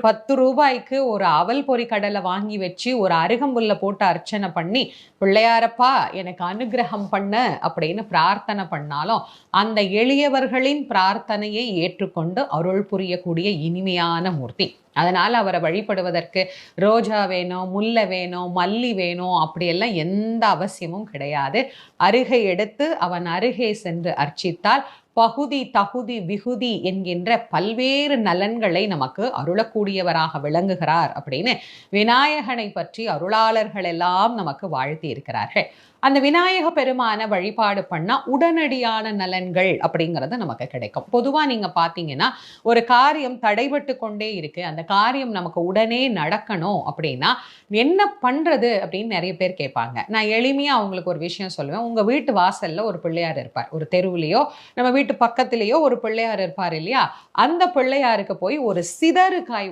பத்து ரூபாய்க்கு ஒரு அவல் பொறி கடலை வாங்கி வச்சு ஒரு அருகம்புல்ல போட்டு அர்ச்சனை பண்ணி பிள்ளையாரப்பா எனக்கு அனுகிரகம் பண்ண அப்படின்னு பிரார்த்தனை பண்ணாலும் அந்த எளியவர்களின் பிரார்த்தனையை ஏற்றுக்கொண்டு அருள் புரியக்கூடிய இனிமையான மூர்த்தி. அதனால் அவரை வழிபடுவதற்கு ரோஜா வேணும் முல்லை வேணும் மல்லி வேணும் அப்படியெல்லாம் எந்த அவசியமும் கிடையாது. அருகே எடுத்து அவன் அருகே சென்று அர்ச்சித்தால் பகுதி தகுதி விகுதி என்கின்ற பல்வேறு நலன்களை நமக்கு அருளக்கூடியவராக விளங்குகிறார் அப்படின்னு விநாயகனை பற்றி அருளாளர்கள் எல்லாம் நமக்கு வாழ்த்தி இருக்கிறார்கள். அந்த விநாயக பெருமான வழிபாடு பண்ணா உடனடியான நலன்கள் அப்படிங்கிறது நமக்கு கிடைக்கும். பொதுவா நீங்க பார்த்தீங்கன்னா ஒரு காரியம் தடைபட்டு கொண்டே இருக்கு. அந்த காரியம் நமக்கு உடனே நடக்கணும் அப்படின்னா என்ன பண்றது? அப்படின்னு நிறைய பேர் கேட்பாங்க. நான் எளிமையா அவங்களுக்கு ஒரு விஷயம் சொல்லுவேன். உங்க வீட்டு வாசல்ல ஒரு பிள்ளையார் இருப்பார். ஒரு தெருவுலையோ நம்ம வீட்டு பக்கத்துலேயோ ஒரு பிள்ளையார் இருப்பார் இல்லையா? அந்த பிள்ளையாருக்கு போய் ஒரு சிதறு காய்